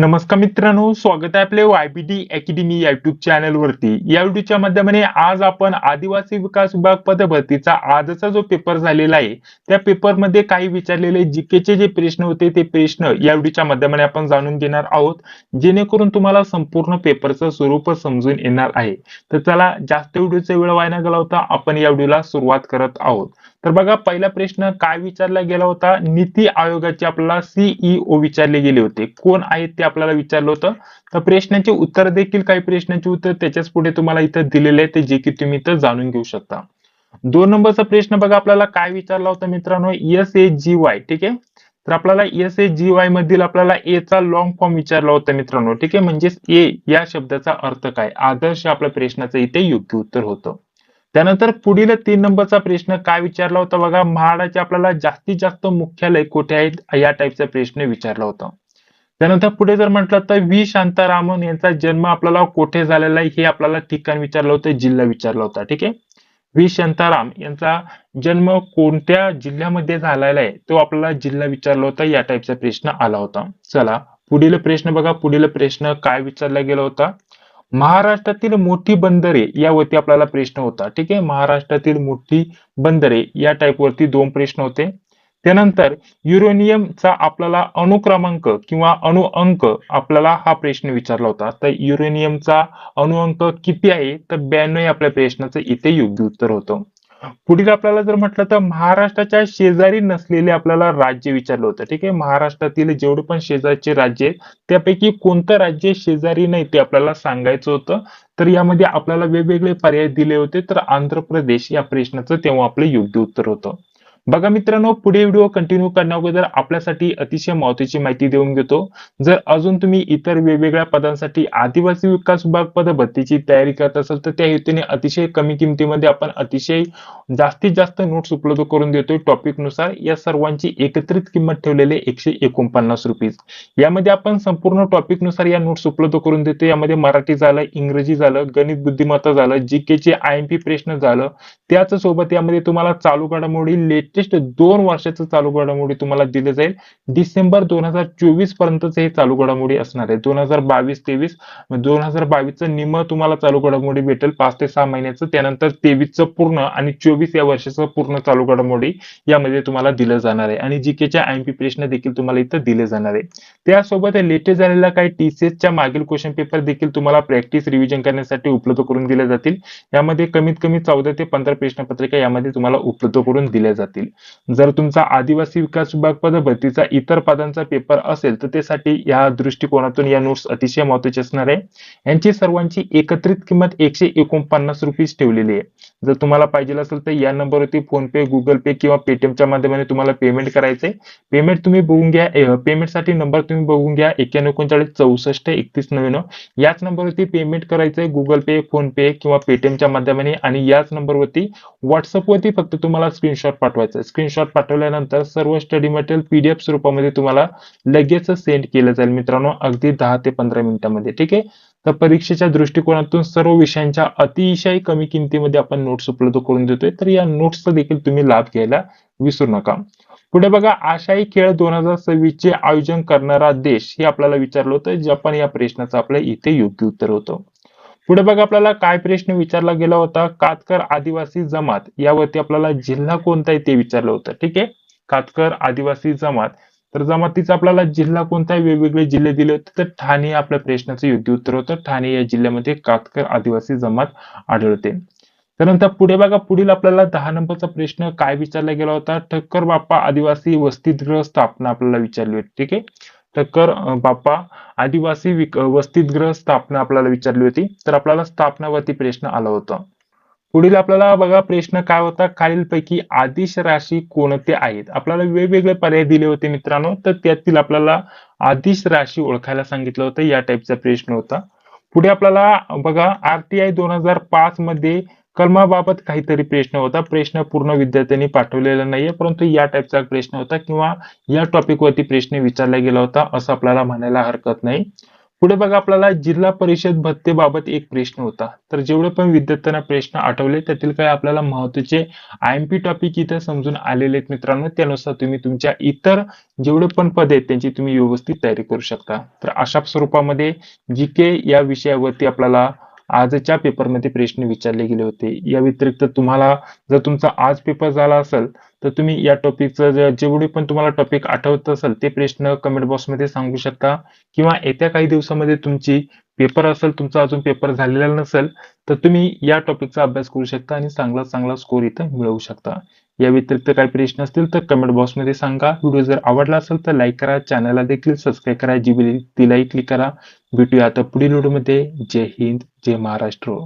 नमस्कार मित्रांनो स्वागत आहे आपले वायबीडी अकॅडमी युट्यूब चॅनल वरती. या व्हिडिओच्या माध्यमाने आज आपण आदिवासी विकास विभाग पदभरतीचा आजचा जो पेपर झालेला आहे त्या पेपरमध्ये काही विचारलेले जीकेचे जे प्रश्न होते ते प्रश्न या व्हिडिओच्या माध्यमाने आपण जाणून घेणार आहोत. जेणेकरून तुम्हाला संपूर्ण पेपरचं स्वरूप समजून येणार आहे. तर चला जास्त व्हिडिओचा वेळ वाया न होता आपण या व्हिडिओला सुरुवात करत आहोत. तर बघा पहिला प्रश्न काय विचारला गेला होता? नीती आयोगाचे आपल्याला सीईओ विचारले गेले होते. कोण आहेत ते आपल्याला विचारलं होतं? तर प्रश्नाचे उत्तर देखील काही प्रश्नांचे उत्तर त्याच्याच पुढे तुम्हाला इथं दिलेले आहे ते जे की तुम्ही इथं जाणून घेऊ शकता. दोन नंबरचा प्रश्न बघा आपल्याला काय विचारला होता मित्रांनो? एस ए जी वाय ठीक आहे? तर आपल्याला एस ए जी वाय मधील आपल्याला ए चा लॉंग फॉर्म विचारला होता मित्रांनो ठीक आहे? म्हणजेच ए या शब्दाचा अर्थ काय? आदर्श आपल्या प्रश्नाचं इथे योग्य उत्तर होतं. त्यानंतर पुढील तीन नंबरचा प्रश्न काय विचारला होता बघा? म्हाडाचे आपल्याला जास्तीत जास्त मुख्यालय कुठे आहेत? या टाईपचा प्रश्न विचारला होता. त्यानंतर पुढे जर म्हटलं तर व्ही. शांतारामन यांचा जन्म आपल्याला कोठे झालेला आहे हे आपल्याला ठिकाण विचारलं होतं जिल्हा विचारला होता. ठीक आहे? व्ही. शांताराम यांचा जन्म कोणत्या जिल्ह्यामध्ये झालेला आहे? तो आपल्याला जिल्हा विचारला होता या टाईपचा प्रश्न आला होता. चला पुढील प्रश्न बघा. पुढील प्रश्न काय विचारला गेला होता? महाराष्ट्रातील मोठी बंदरे यावरती आपल्याला प्रश्न होता. ठीक आहे? महाराष्ट्रातील मोठी बंदरे या टाईपवरती दोन प्रश्न होते. त्यानंतर युरेनियमचा आपल्याला अणुक्रमांक किंवा अणुअंक आपल्याला हा प्रश्न विचारला होता. तर युरेनियमचा अणुअंक किती आहे? तर ब्याण्णव या आपल्या प्रश्नाचं इथे योग्य उत्तर होतं. पुढील आपल्याला जर म्हटलं तर महाराष्ट्राच्या शेजारी नसलेले आपल्याला राज्य विचारलं होतं. ठीक आहे? महाराष्ट्रातील जेवढे पण शेजारचे राज्य आहेत त्यापैकी कोणतं राज्य शेजारी नाही ते आपल्याला सांगायचं होतं. तर यामध्ये आपल्याला वेगवेगळे पर्याय दिले होते. तर आंध्र प्रदेश या प्रश्नाचं तेव्हा आपलं योग्य उत्तर होतं. बघा मित्रांनो पुढे व्हिडिओ कंटिन्यू करण्या अगोदर आपल्यासाठी अतिशय महत्वाची माहिती देऊन घेतो. जर अजून तुम्ही इतर वेगवेगळ्या पदांसाठी आदिवासी विकास विभाग पद भरतीची तयारी करत असाल तर त्या हेतूने अतिशय कमी किमतीमध्ये आपण अतिशय जास्तीत जास्त नोट्स उपलब्ध करून देतोय. टॉपिकनुसार या सर्वांची एकत्रित किंमत ठेवलेली एकशे एकोणपन्नास रुपीज यामध्ये आपण संपूर्ण टॉपिकनुसार या नोट्स उपलब्ध करून देतो यामध्ये मराठी झालं इंग्रजी झालं गणित बुद्धिमत्ता झालं जी चे आय एम पी प्रश्न झालं. त्याच सोबत यामध्ये तुम्हाला चालू घडामोडी लेटेस्ट दोन वर्षाचं चालू घडामोडी तुम्हाला दिले जाईल. डिसेंबर दोन हजार चोवीस पर्यंतच हे चालू घडामोडी असणार आहे. दोन हजार बावीस तेवीस दोन हजार बावीसचं निम तुम्हाला चालू घडामोडी भेटेल. पाच ते सहा महिन्याचं. त्यानंतर तेवीसचं पूर्ण आणि चोवीस या वर्षाचं पूर्ण चालू घडामोडी यामध्ये तुम्हाला दिलं जाणार आहे. आणि जीकेच्या आयएमपी प्रश्न देखील तुम्हाला इथं दिले जाणार आहे. त्यासोबत लेटेस्ट झालेला काही टीसीएसच्या मागील क्वेश्चन पेपर देखील तुम्हाला प्रॅक्टिस रिव्हिजन करण्यासाठी उपलब्ध करून दिले जातील. यामध्ये कमीत कमी चौदा ते पंधरा प्रश्नपत्रिका यामध्ये तुम्हाला उपलब्ध करून दिल्या जातील. जर तुमचा आदिवासी विकास विभाग पद भरतीचा इतर पदांचा पेपर असेल तर त्यासाठी या दृष्टिकोनातून या नोट्स अतिशय महत्त्वाचे असणार आहे. यांची सर्वांची एकत्रित किंमत एकशे एकोणपन्नास रुपीज ठेवलेली आहे. जर तुम्हाला पाहिजे असेल तर या नंबरवरती फोन पे गुगल पे किंवा पेटीएमच्या माध्यमाने तुम्हाला पेमेंट करायचंय पेमेंट तुम्ही बघून घ्या पेमेंटसाठी नंबर तुम्ही बघून घ्या एक्क्याण्णव एकोणचाळीस चौसष्ट एकतीस नव्याण्णव. याच नंबरवरती पेमेंट करायचंय गुगल पे फोन पे किंवा पेटीएमच्या माध्यमाने. आणि याच नंबरवरती व्हॉट्सअपवरती फक्त तुम्हाला स्क्रीनशॉट पाठवायचं स्क्रीनशॉट पाठवल्यानंतर सर्व स्टडी मटेरियल पीडीएफ स्वरूपामध्ये तुम्हाला लगेच सेंड केलं जाईल मित्रांनो अगदी दहा ते पंधरा मिनिटांमध्ये. ठीक आहे? तर परीक्षेच्या दृष्टिकोनातून सर्व विषयांच्या अतिशय कमी किमतीमध्ये आपण नोट्स उपलब्ध करून देतोय. तर या नोट्सचा देखील तुम्ही लाभ घ्यायला विसरू नका. पुढे बघा आशाही खेळ दोन हजार सव्वीस चे आयोजन करणारा देश हे आपल्याला विचारलं होतं. जपान या प्रश्नाचं आपल्या इथे योग्य उत्तर होतं. पुढे बघा आपल्याला काय प्रश्न विचारला गेला होता. कातकर आदिवासी जमात. यावरती आपल्याला जिल्हा कोणता आहे ते विचारलं होतं. ठीक आहे? कातकर आदिवासी जमात. तर जमातीचा आपल्याला जिल्हा कोणता आहे? वेगवेगळे जिल्हे दिले होते. तर ठाणे आपल्या प्रश्नाचं योग्य उत्तर होतं. ठाणे या जिल्ह्यामध्ये कातकर आदिवासी जमात आढळते त्यानंतर पुढे बघा पुढील आपल्याला दहा नंबरचा प्रश्न काय विचारला गेला होता? ठक्कर बाप्पा आदिवासी वसतिगृह स्थापना आपल्याला विचारली होती. ठीक आहे? ठक्कर बाप्पा आदिवासी वसतिगृह स्थापना आपल्याला विचारली होती. तर आपल्याला स्थापनावरती प्रश्न आला होता. पुढील आपल्याला बघा प्रश्न काय होता? खालीलपैकी आदिश राशी कोणते आहेत? आपल्याला वेगवेगळे पर्याय दिले होते मित्रांनो. तर त्यातील आपल्याला आदिश राशी ओळखायला सांगितलं होतं. या टाईपचा प्रश्न होता. पुढे आपल्याला बघा आरटीआय दोन हजार पाच मध्ये कलमाबाबत काहीतरी प्रश्न होता. प्रश्न पूर्ण विद्यार्थ्यांनी पाठवलेला नाहीये परंतु या टाईपचा प्रश्न होता किंवा या टॉपिक वरती प्रश्न विचारला गेला होता असं आपल्याला म्हणायला हरकत नाही. पुढे बघा आपल्याला जिल्हा परिषद भत्तेबाबत एक प्रश्न होता. तर जेवढे पण विद्यार्थ्यांना प्रश्न आठवले त्यातील काही आपल्याला महत्त्वाचे आय एम पी टॉपिक इथे समजून आलेले आहेत मित्रांनो. त्यानुसार तुम्ही तुमच्या इतर जेवढे पण पद आहेत त्यांची तुम्ही व्यवस्थित तयारी करू शकता. तर अशा स्वरूपामध्ये जी के या विषयावरती आपल्याला आजच्या पेपरमध्ये प्रश्न विचारले गेले होते. या व्यतिरिक्त तुम्हाला जर तुमचा आज पेपर झाला असेल तर तुम्ही या टॉपिकचं जेवढे पण तुम्हाला टॉपिक आठवत असेल ते प्रश्न कमेंट बॉक्समध्ये सांगू शकता. किंवा येत्या काही दिवसामध्ये तुमची पेपर असेल तुमचा अजून पेपर झालेला नसेल तर तुम्ही या टॉपिकचा अभ्यास करू शकता आणि चांगला चांगला स्कोर इथं मिळवू शकता. या व्यतिरिक्त काही प्रश्न असतील तर कमेंट बॉक्समध्ये सांगा. व्हिडिओ जर आवडला असेल तर लाईक करा. चॅनलला देखील सबस्क्राईब करा. जी बिल तिलाही क्लिक करा. भेटूया आता पुढील व्हिडिओमध्ये जय हिंद. जय महाराष्ट्र.